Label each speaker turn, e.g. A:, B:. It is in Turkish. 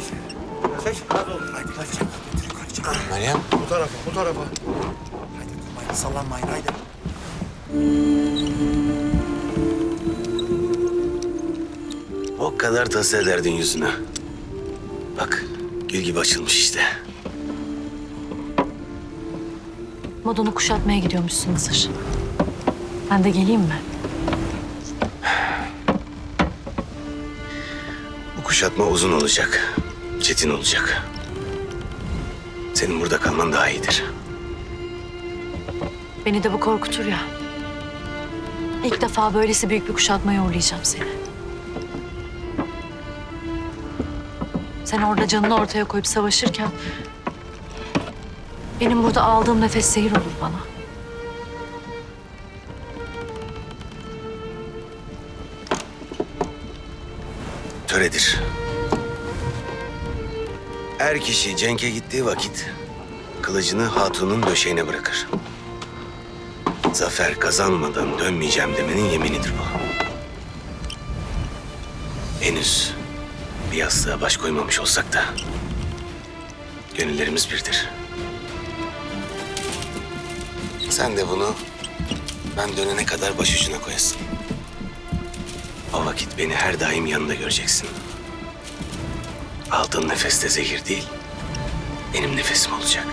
A: Çek. Çek. Hadi oğlum. Haydi çek. Yukarı çek.
B: Meryem.
A: Bu tarafa, bu tarafa. Haydi durmayın, sallanmayın haydi.
B: O kadar tasa ederdin yüzüne. Bak gül gibi açılmış işte.
C: Modunu kuşatmaya gidiyormuşsun Hızır. Ben de geleyim mi?
B: Bu kuşatma uzun olacak. Çetin olacak. Senin burada kalman daha iyidir.
C: Beni de bu korkutur ya. İlk defa böylesi büyük bir kuşatmaya uğrayacağım seni. Sen orada canını ortaya koyup savaşırken... ...benim burada aldığım nefes zehir olur bana.
B: Töredir. Er kişi cenke gittiği vakit kılıcını hatunun döşeğine bırakır. Zafer kazanmadan dönmeyeceğim demenin yeminidir bu. Henüz bir yastığa baş koymamış olsak da gönüllerimiz birdir. Sen de bunu ben dönene kadar başucuna koyasın. O vakit beni her daim yanında göreceksin. Aldığın nefeste zehir değil, benim nefesim olacak.